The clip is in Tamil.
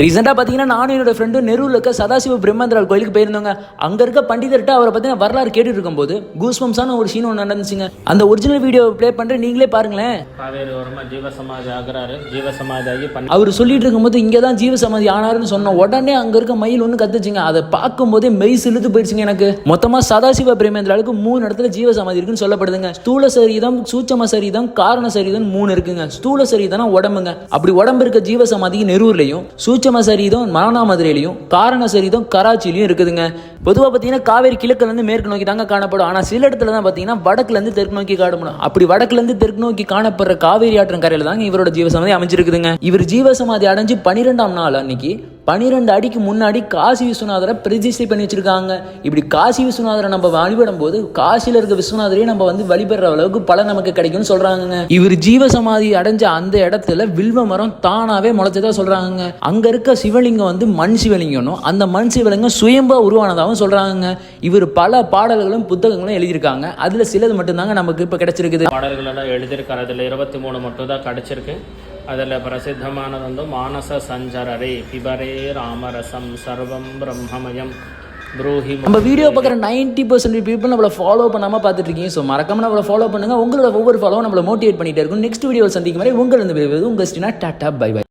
ரீசெண்டாக பார்த்தீங்கன்னா நானும் என்னோட ஃப்ரெண்டு நெருவில் இருக்க சதாசிவ பிரம்மேந்திரால் கோயிலுக்கு போயிருந்தோங்க. அங்கே இருக்க பண்டிதர்கிட்ட அவரை பார்த்தீங்கன்னா வரலாறு கேட்டுட்டு இருக்கும்போது கூஸ்பம்ஸான ஒரு சீன் ஒன்று நடந்துச்சுங்க. அந்த ஒரிஜினல் வீடியோ ப்ளே பண்ணுற நீங்களே பாருங்களேன். அவர் சொல்லிட்டு இருக்கும்போது இங்கே தான் ஜீவசமாதி ஆனாருன்னு சொன்ன உடனே அங்கே இருக்க மயில் ஒன்று கத்துச்சுங்க. அதை பார்க்கும்போதே மெய் சிலுத்து போயிடுச்சுங்க எனக்கு. மொத்தமாக சதாசிவ பிரேமேந்திராவுக்கு மூணு இடத்துல ஜீவசமாதி இருக்குன்னு சொல்லப்படுதுங்க. ஸ்தூல சரீதம் சூட்சம சரீதம் காரண சரீதம் மூணு இருக்குங்க. ஸ்தூல சரீதம்னா உடம்புங்க. அப்படி உடம்பு இருக்க ஜீவசமாதிக்கு நெரூர்லையும் சூட்ச சூட்சம சரீதம் மானாமதுரையிலையும் காரண சரீதம் கராச்சிலையும் இருக்குதுங்க. பொதுவாக பார்த்தீங்கன்னா காவேரி கிழக்குல இருந்து மேற்கு நோக்கி தாங்க காணப்படும். ஆனால் சில இடத்துல தான் பார்த்தீங்கன்னா வடக்குல இருந்து தெற்கு நோக்கி காணப்படும். அப்படி வடக்குல இருந்து தெற்கு நோக்கி காணப்படுற காவேரி ஆற்றங்கரையில் தாங்க இவரோட ஜீவசமாதி அமைஞ்சிருக்குதுங்க. இவர் ஜீவசமாதி அடைஞ்சு பனிரெண்டாம் நாள் அன்னைக்கு பனிரெண்டு அடிக்கு முன்னாடி காசி விஸ்வநாதரை பிரதிஷ்டை பண்ணி வச்சிருக்காங்க. இப்படி காசி விஸ்வநாதரை நம்ம வழிபடும் போது காசியில இருக்க விஸ்வநாதரையே நம்ம வந்து வழிபடுற அளவுக்கு பலன் நமக்கு கிடைக்கும்னு சொல்றாங்க இவர் ஜீவசமாதி அடைஞ்ச அந்த இடத்துல வில்வ மரம் தானாவே முளைச்சதா சொல்றாங்க அங்க இருக்க சிவலிங்கம் வந்து மண் சிவலிங்கம்னும் அந்த மண் சிவலிங்கம் சுயம்பா உருவானதாகவும் சொல்றாங்க இவர் பல பாடல்களும் புத்தகங்களும் எழுதியிருக்காங்க. அதுல சிலது மட்டும்தாங்க நமக்கு இப்ப கிடைச்சிருக்குது. பாடல்களெல்லாம் எழுதியிருக்காரு. அதில் இருபத்தி மூணு மட்டும் தான் கிடச்சிருக்கு. அதில் பிரசித்தமானது வந்து மானச சஞ்சரரே பிபரே ராமரசம் சர்வம் பிரம்மமயம் ப்ரோஹி நம்ம வீடியோ பார்க்குற நைன்டி பர்சன்ட் பீப்புள் நம்மளை ஃபாலோ பண்ணாமல் பார்த்துட்ருக்கீங்க. ஸோ மறக்காம நம்மளை ஃபாலோ பண்ணுங்கள் உங்களோட ஒவ்வொரு ஃபாலோவும் நம்மளை மோட்டிவேட் பண்ணிகிட்டே இருக்கும். நெக்ஸ்ட் வீடியோவில் சந்திக்கும் வரை உங்கள் இருந்து உங்கள் ஸ்டினா டாட்டா. By by